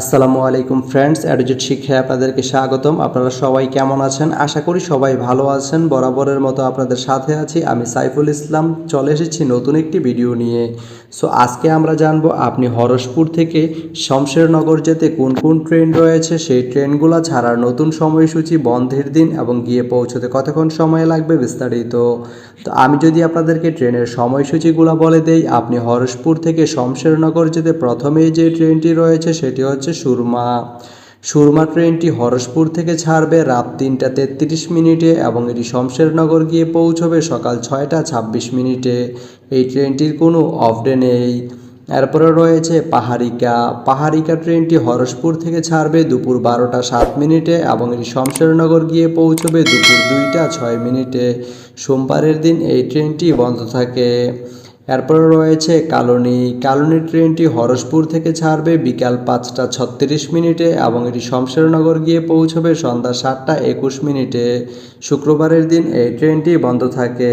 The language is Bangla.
আসসালামু আলাইকুম ফ্রেন্ডস, অ্যাডুজেট শিক্ষায় আপনাদেরকে স্বাগতম। আপনারা সবাই কেমন আছেন? আশা করি সবাই ভালো আছেন। বরাবরের মতো আপনাদের সাথে আছি আমি সাইফুল ইসলাম। চলে এসেছি নতুন একটি ভিডিও নিয়ে। সো, আজকে আমরা জানব আপনি হরসপুর থেকে শমশেরনগর যেতে কোন কোন ট্রেন রয়েছে? সেই ট্রেনগুলো ছাড়ার নতুন সময়সূচি বন্ধের দিন এবং গিয়ে পৌঁছতে কতক্ষণ সময় লাগবে বিস্তারিত। তো, আমি যদি আপনাদেরকে ট্রেনের সময়সূচিগুলো বলে দেই, আপনি হরসপুর থেকে শমশেরনগর যেতে প্রথমেই যে ট্রেনটি রয়েছে, সেটি হচ্ছে সুরমা। সুরমা ট্রেনটি হরসপুর থেকে ছাড়বে, রাত তিনটা তেত্রিশ মিনিটে এবং এটি শমশেরনগর গিয়ে পৌঁছবে সকাল ছয়টা ছাব্বিশ মিনিটে। এই ট্রেনটির কোনো অফ ডে নেই। এরপরে রয়েছে পাহাড়িকা। পাহাড়িকা ট্রেনটি হরসপুর থেকে ছাড়বে দুপুর বারোটা সাত মিনিটে এবং এটি শমশেরনগর গিয়ে পৌঁছবে দুপুর দুইটা ছয় মিনিটে। সোমবারের দিন এই ট্রেনটি বন্ধ থাকে। এরপরে রয়েছে কালনি। কালনি ট্রেনটি হরসপুর থেকে ছাড়বে বিকাল পাঁচটা ছত্রিশ মিনিটে এবং এটি শমশেরনগর গিয়ে পৌঁছবে সন্ধ্যা সাতটা একুশ মিনিটে। শুক্রবারের দিন এই ট্রেনটি বন্ধ থাকে।